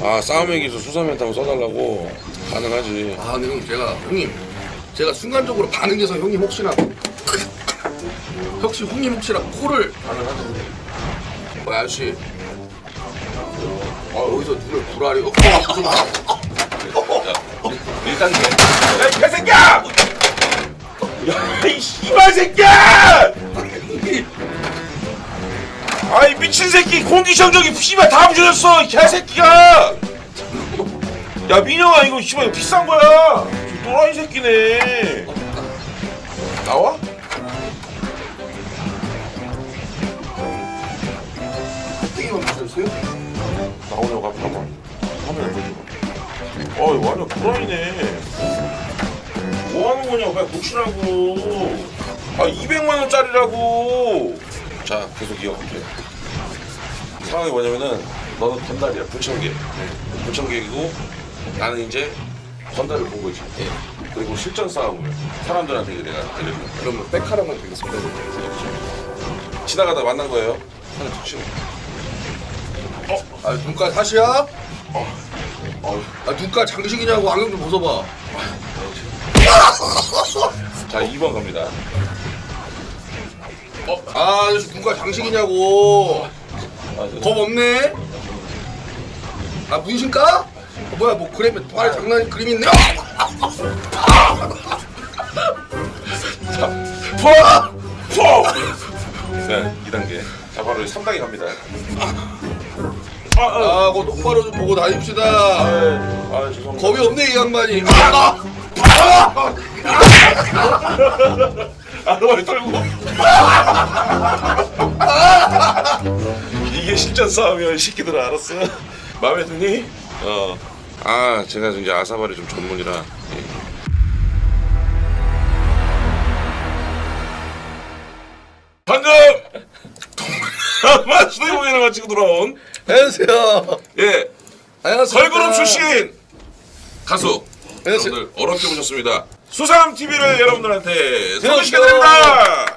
아 싸움의 기술 수사멘트 한번 써달라고 가능하지. 아 근데 형 제가 형님 제가 순간적으로 반응해서 형님 혹시나 혹시 형님 혹시나 코를 가능하지? 어, 아저씨. 아 여기서 눈을 불알이 어, 어, 1단계 야이 개새끼야! 야 이 씨발 새끼야! 아이 미친 새끼. 공기청정기 씨발 다 부셔졌어 이 개새끼가! 야 민영아 이거 씨발 이거 비싼 거야. 또라이 새끼네. 나와? 땡이만 맞춰주세요? 나오냐고 앞에 한번 화면을 보여줘 어 이거 완전 또라이네. 뭐 하는 거냐고 그냥 고치라고. 아 200만 원짜리라고. 자 계속 이어갈게. 상황이 뭐냐면은 너는 건달이야 불청객. 불청객이고 나는 이제 건달을 본 거지 그리고 실전 싸움을 사람들한테 내가 거야 그러면 백화라만 되겠습니다 지나가다 만난 거예요? 하나 툭 치고 아 눈깔 사시야? 어, 아 눈깔 장식이냐고 안경 좀 벗어봐. 자 2번 갑니다 아 아저씨 눈깔 장식이냐고 아, 저- 겁 없네 아 문신가? 어, 뭐야 뭐 그림에 발에 장난 그림 있네 푸아! 푸아! 네 2단계 자 바로 3단계 갑니다 아 그거 똑바로 좀 보고 다닙시다 아 죄송합니다 겁이 없네 이 양반이 아, 아! 아르바리 떨고 이게 실전 싸움이야 이 새끼들아. 알았어? 마음에 드니? 어 아 제가 이제 아사바리 좀 전문이라. 예. 방금 동남아 수도공연을 마치고 돌아온 안녕하세요. 예. 안녕하세요. 걸그룹 출신 가수. 여러분들 어렵게 보셨습니다. 수삼 TV를 여러분들한테. 소개시켜드립니다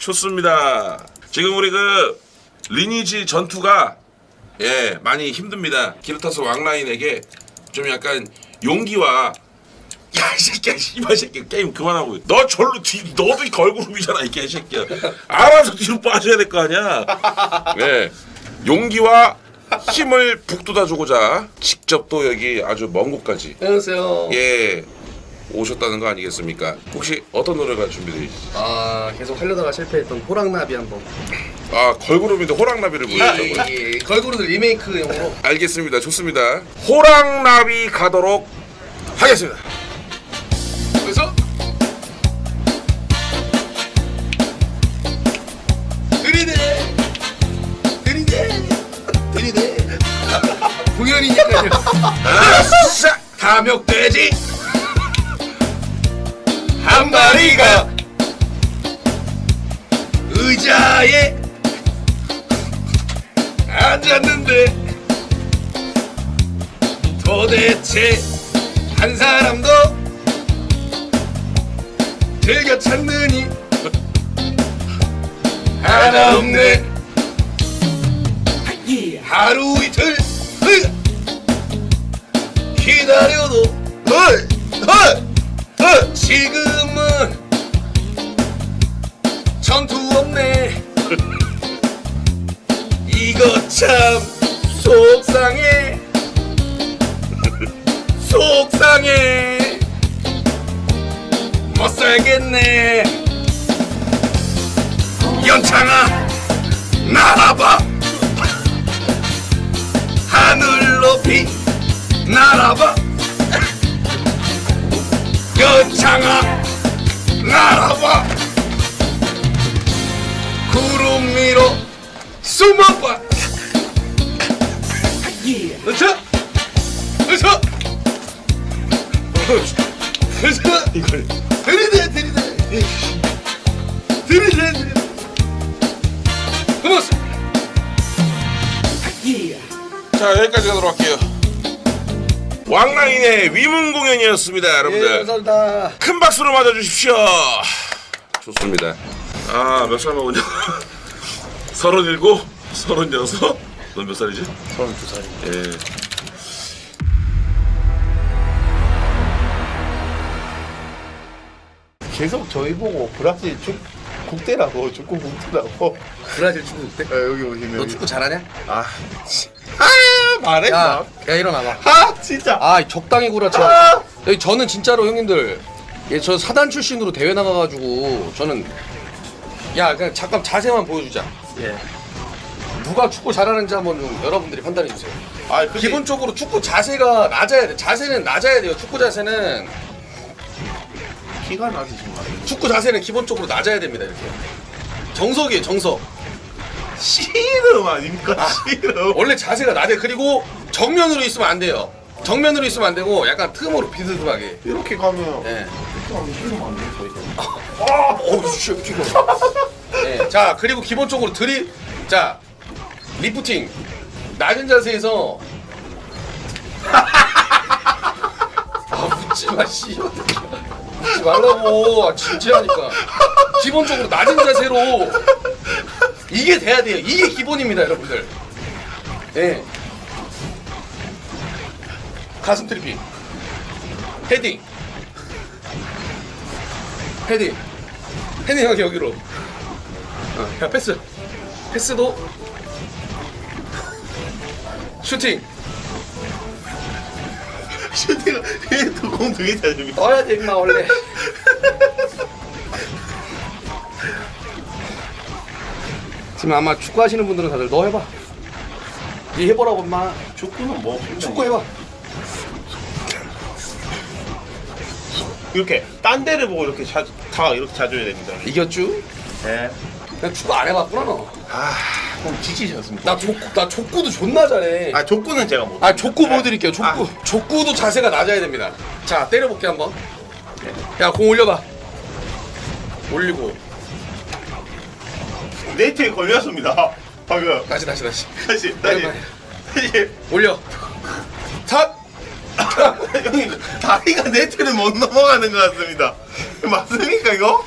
좋습니다 지금 우리 그 리니지 전투가 예 많이 힘듭니다 기르타스 왕라인에게 좀 약간 용기와 야, 이 새끼야, 씨발 새끼 게임 그만하고. 너 절로 뒤, 너도 이 걸그룹이잖아, 이 개새끼야. 알아서 뒤로 빠져야 될 거 아니야. 네, 용기와 힘을 북돋아주고자 직접 또 여기 아주 먼 곳까지 안녕하세요 예 오셨다는 거 아니겠습니까? 혹시 어떤 노래가 준비되어 있지? 아 계속 하려다가 실패했던 호랑나비 한번. 아 걸그룹인데 호랑나비를 부르셨다고요? 예, 예, 걸그룹 리메이크 용으로. 알겠습니다, 좋습니다. 호랑나비 가도록 하겠습니다. 그래서? 들이대 들이대 들이대 공연이니까요. 자, 탐욕돼지 한 마리가 의자에 앉았는데 도대체 한 사람도 즐겨 찾느니 하나 없네 하루 이틀 으! 기다려도 헐! 헐! 헐! 지금은 전투 없네. 이거 참 속상해. 속상해. 못 살겠네. 연창아 날아봐. 하늘 높이 날아봐 연창아 날아봐 구름 위로 숨어봐 그렇죠? 그렇죠? 그렇죠? 이걸 들이대 들이대 들이대 들이대 고맙습니다 자 여기까지 가도록 할게요. 왕라인의 위문 공연이었습니다, 여러분들. 예, 감사합니다. 큰 박수로 맞아주십시오. 좋습니다. 아, 몇 살 먹었냐? 37? 36? 넌몇 살이지? 32살입니다. 예. 계속 저희 보고 브라질 축 국대라고 축구 국대라고 브라질 축구 국대? 아, 여기 오시면 너 축구 잘하냐? 아, 아! 말해. 야, 야 일어나봐. 아 진짜. 아 적당히 구라쳐. 아! 여기 저는 진짜로 형님들, 예, 저 사단 출신으로 대회 나가가지고 저는 야 그냥 잠깐 자세만 보여주자. 예. 누가 축구 잘하는지 한번 좀 여러분들이 판단해 주세요. 아 근데 기본적으로 축구 자세가 낮아야 돼. 자세는 낮아야 돼요. 축구 자세는 키가 낮으신 거 아니에요? 축구 자세는 기본적으로 낮아야 됩니다. 이렇게 정석이에요. 정석. 씨름 아닙니까? 아. 씨름. 원래 자세가 낮아. 그리고 정면으로 있으면 안 돼요. 정면으로 있으면 안 되고 약간 틈으로 비스듬하게. 이렇게 가면 예. 이렇게 가면 씨름 안 돼요 저희가. 아, 어우, 씨. 네, 자, 그리고 기본적으로 드리, 자, 리프팅. 낮은 자세에서. 아, 묻지 마, 씨. 묻지 말라고. 아, 진지하니까. 기본적으로 낮은 자세로. 이게 돼야 돼요. 이게 기본입니다, 여러분들. 예. 가슴 트리핑. 헤딩. 헤딩. 헤딩 여기 여기로. 어, 야 패스. 패스도. 슈팅. 슈팅을 얘도공 되게 잘 줍니다. 넣어야 돼 임마 원래. 지금 아마 축구 하시는 분들은 다들 너 해봐. 니 해보라고 임마. 축구는 뭐 축구 해봐. 이렇게 딴 데를 보고 이렇게 자, 다 이렇게 자줘야 됩니다. 이겼쥬? 네. 나 축구 안 해봤구나 너. 아, 그럼 지치셨습니다. 나 족구 나 족구도 존나 잘해. 아, 족구는 제가 못. 아 족구 보여드릴게요 족구 아. 족구도 자세가 낮아야 됩니다 자 때려볼게 한번 야 공 올려봐 올리고 네트에 걸렸습니다. 방금. 다시 다시 다시 다시, 다시. 다시. 올려 탑 형님, 다리가 네트를 못 넘어가는 것 같습니다. 맞습니까, 이거?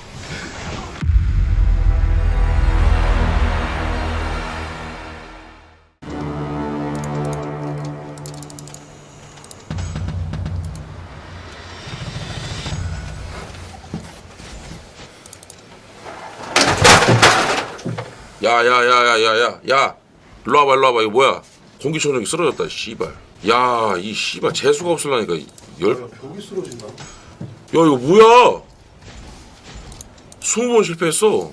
야야야야야야 야. 일로 와봐 일로 와봐. 이거 뭐야? 공기청정기 쓰러졌다 씨발. 야이 씨발 재수가 없을라니까 열야 벽이 쓰러진다 이거 뭐야? 20번 실패했어